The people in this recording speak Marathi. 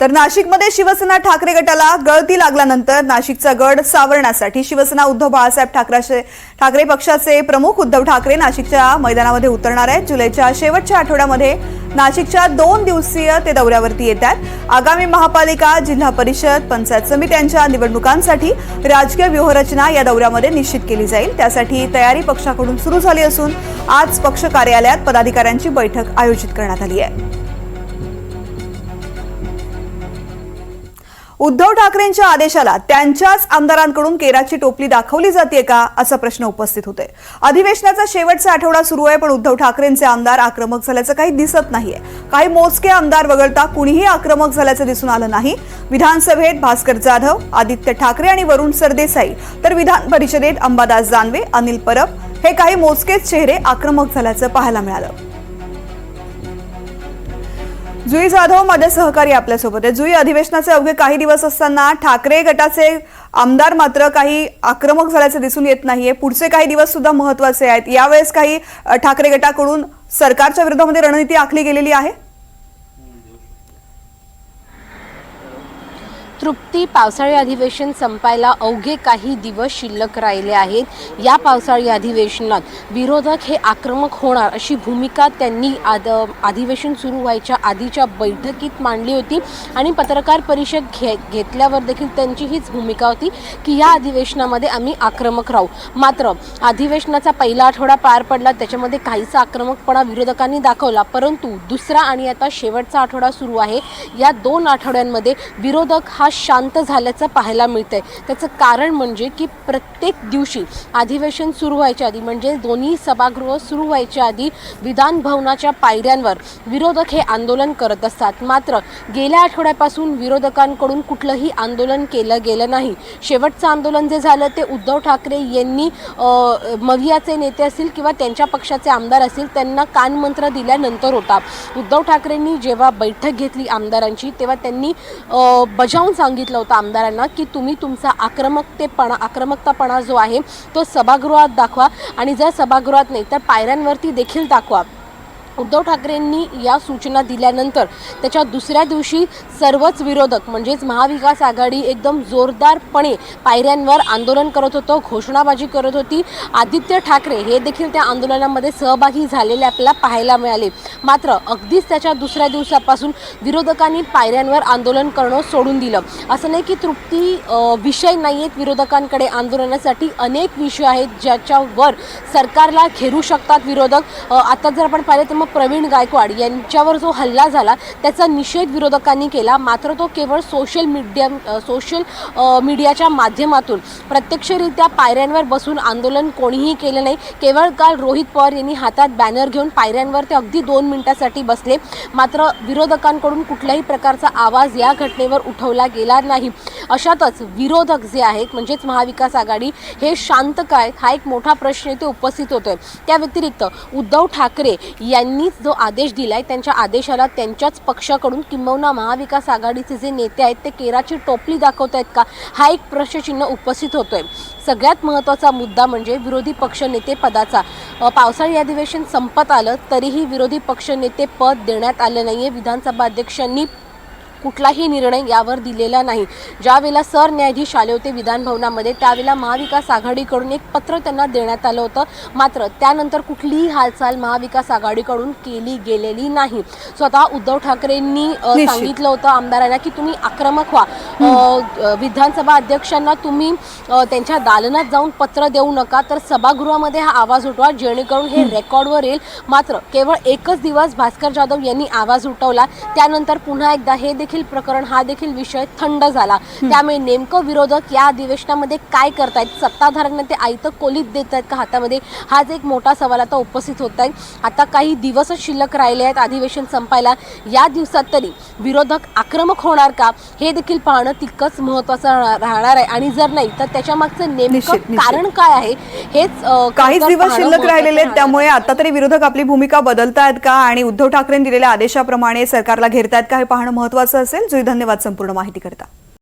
तर नाशिकमध्ये शिवसेना ठाकरे गटाला गळती लागल्यानंतर नाशिकचा गड सावरण्यासाठी शिवसेना उद्धव बाळासाहेब ठाकरे ठाकरे पक्षाचे प्रमुख उद्धव ठाकरे नाशिकच्या मैदानामध्ये उतरणार आहेत. जुलैच्या शेवटच्या आठवड्यामध्ये नाशिकच्या दोन दिवसीय ते दौऱ्यावरती येत आहेत आगामी महापालिका जिल्हा परिषद पंचायत समित्यांच्या निवडणुकांसाठी राजकीय व्यूहरचना या दौऱ्यामध्ये निश्चित केली जाईल. त्यासाठी तयारी पक्षाकडून सुरू झाली असून आज पक्ष कार्यालयात पदाधिकाऱ्यांची बैठक आयोजित करण्यात आली आहे. उद्धव ठाकरेंच्या आदेशाला त्यांच्याच आमदारांकडून केराची टोपली दाखवली जाते का असा प्रश्न उपस्थित होतोय. अधिवेशनाचा शेवटचा आठवडा सुरू आहे पण उद्धव ठाकरेंचे आमदार आक्रमक झाल्याचं काही दिसत नाहीये. काही मोजके आमदार वगळता कुणीही आक्रमक झाल्याचं दिसून आलं नाही. विधानसभेत भास्कर जाधव आदित्य ठाकरे आणि वरुण सरदेसाई तर विधान परिषदेत अंबादास जानवे अनिल परब हे काही मोजकेच चेहरे आक्रमक झाल्याचं पाहायला मिळालं. जुई जाधव माझे सहकारी आपल्यासोबत आहे जुई अधिवेशनाचे अवघे काही दिवस असताना ठाकरे गटाचे आमदार मात्र काही आक्रमक झाल्याचे दिसून येत नाहीये. पुढचे काही दिवस सुद्धा महत्त्वाचे आहेत. यावेळेस काही ठाकरे गटाकडून सरकारच्या विरोधामध्ये रणनीती आखली गेलेली आहे? तृप्ती पावसाळी अधिवेशन संपायला अवघे काही दिवस शिल्लक राहिले आहेत. या पावसाळी अधिवेशनात विरोधक हे आक्रमक होणार अशी भूमिका त्यांनी आद अधिवेशन सुरू व्हायच्या आधीच्या बैठकीत मांडली होती आणि पत्रकार परिषद घे घेतल्यावर देखील त्यांची हीच भूमिका होती की या अधिवेशनामध्ये आम्ही आक्रमक राहू. मात्र अधिवेशनाचा पहिला आठवडा पार पडला त्याच्यामध्ये काहीसा आक्रमकपणा विरोधकांनी दाखवला परंतु दुसरा आणि आता शेवटचा आठवडा सुरू आहे. या दोन आठवड्यांमध्ये विरोधक हा शांत झाल्याचं पाहायला मिळतंय. त्याचं कारण म्हणजे की प्रत्येक दिवशी अधिवेशन सुरू व्हायच्या आधी म्हणजे दोन्ही सभागृह सुरू व्हायच्या आधी विधान भवनाच्या पायऱ्यांवर विरोधक हे आंदोलन करत असतात. मात्र गेल्या आठवड्यापासून विरोधकांकडून कुठलंही आंदोलन केलं गेलं नाही. शेवटचं आंदोलन जे झालं ते उद्धव ठाकरे यांनी अ, मवियाचे नेते असतील किंवा त्यांच्या पक्षाचे आमदार असतील त्यांना कानमंत्र दिल्यानंतर होता. उद्धव ठाकरेंनी जेव्हा बैठक घेतली आमदारांची तेव्हा त्यांनी बजावून सांगितलं होतं आमदारांना की तुम्ही तुमचा आक्रमकतेपणा आक्रमकतापणा जो आहे तो सभागृहात दाखवा आणि जर सभागृहात नाही तर पायऱ्यांवरती देखील दाखवा. उद्धव ठाकरेंनी या सूचना दिल्यानंतर त्याच्या दुसऱ्या दिवशी सर्वच विरोधक म्हणजेच महाविकास आघाडी एकदम जोरदारपणे पायऱ्यांवर आंदोलन करत होतं घोषणाबाजी करत होती. आदित्य ठाकरे हे देखील त्या आंदोलनामध्ये सहभागी झालेले आपल्याला पाहायला मिळाले. मात्र अगदीच त्याच्या दुसऱ्या दिवसापासून विरोधकांनी पायऱ्यांवर आंदोलन करणं सोडून दिलं. असं नाही की तृप्ती विषय नाही आहेत विरोधकांकडे आंदोलनासाठी. अनेक विषय आहेत ज्याच्यावर सरकारला घेरू शकतात विरोधक. आता जर आपण पाहिलं तर मग प्रवीण गायकवाड यांच्यावर जो हल्ला झाला त्याचा निषेध विरोधकांनी केला. मात्र तो केवळ सोशल मीडिया सोशल मीडियाच्या माध्यमातून. प्रत्यक्षरित्या पायऱ्यांवर बसून आंदोलन कोणीही केलं नाही. केवळ काल रोहित पवार यांनी हातात बॅनर घेऊन पायऱ्यांवर ते अगदी दोन मिनिटासाठी बसले. मात्र विरोधकांकडून कुठल्याही प्रकारचा आवाज या घटनेवर उठवला गेला नाही. अशातच विरोधक जे आहेत म्हणजेच महाविकास आघाडी हे शांत काय? हा एक मोठा प्रश्न इथे उपस्थित होतोय. त्या व्यतिरिक्त उद्धव ठाकरे यांनी त्यांनीच जो आदेश दिलाय त्यांच्या आदेशाला त्यांच्याच पक्षाकडून किंबहुना महाविकास आघाडीचे जे नेते आहेत ते केराची टोपली दाखवत आहेत का? हा एक प्रश्नचिन्ह उपस्थित होतोय. सगळ्यात महत्त्वाचा मुद्दा म्हणजे विरोधी पक्षनेते पदाचा. पावसाळी अधिवेशन संपत आलं तरीही विरोधी पक्षनेते पद देण्यात आलं नाही आहे विधानसभा अध्यक्षांनी कुठलाही निर्णय यावर दिलेला नाही. ज्यावेळेला सरन्यायाधीश आले होते विधानभवनामध्ये त्यावेळेला महाविकास आघाडीकडून एक पत्र त्यांना देण्यात आलं होतं. मात्र त्यानंतर कुठलीही हालचाल महाविकास आघाडीकडून केली गेलेली नाही. स्वतः उद्धव ठाकरेंनी. सांगितलं होतं आमदारांना की तुम्ही आक्रमक व्हा. विधानसभा अध्यक्षांना तुम्ही त्यांच्या दालनात जाऊन पत्र देऊ नका तर सभागृहामध्ये हा आवाज उठवा जेणेकरून हे रेकॉर्डवर येईल. मात्र केवळ एकच दिवस भास्कर जाधव यांनी आवाज उठवला. त्यानंतर पुन्हा एकदा हे देखील प्रकरण हा देखील विषय थंड झाला. त्यामुळे नेमकं विरोधक या अधिवेशनामध्ये काय करतायत? सत्ताधाऱ्यांना ते आयतं कोलीत देत आहेत का? हातामध्ये हाच एक मोठा सवाल आता उपस्थित होत आहे आता काही दिवसच शिल्लक राहिले आहेत अधिवेशन संपायला. या दिवसात तरी विरोधक आक्रमक होणार का? हे देखील पाहणं तितकंच महत्वाचं राहणार- आहे. आणि जर नाही तर त्याच्या मागचं नेमकं. कारण काय आहे? हेच काहीच तर दिवस शिल्लक राहिलेले आहेत. त्यामुळे आता तरी विरोधक आपली भूमिका बदलतायत का? आणि उद्धव ठाकरेंनी दिलेल्या आदेशाप्रमाणे सरकारला घेरतायत का? हे पाहणं महत्वाचं असेल जुई धन्यवाद संपूर्ण माहिती करता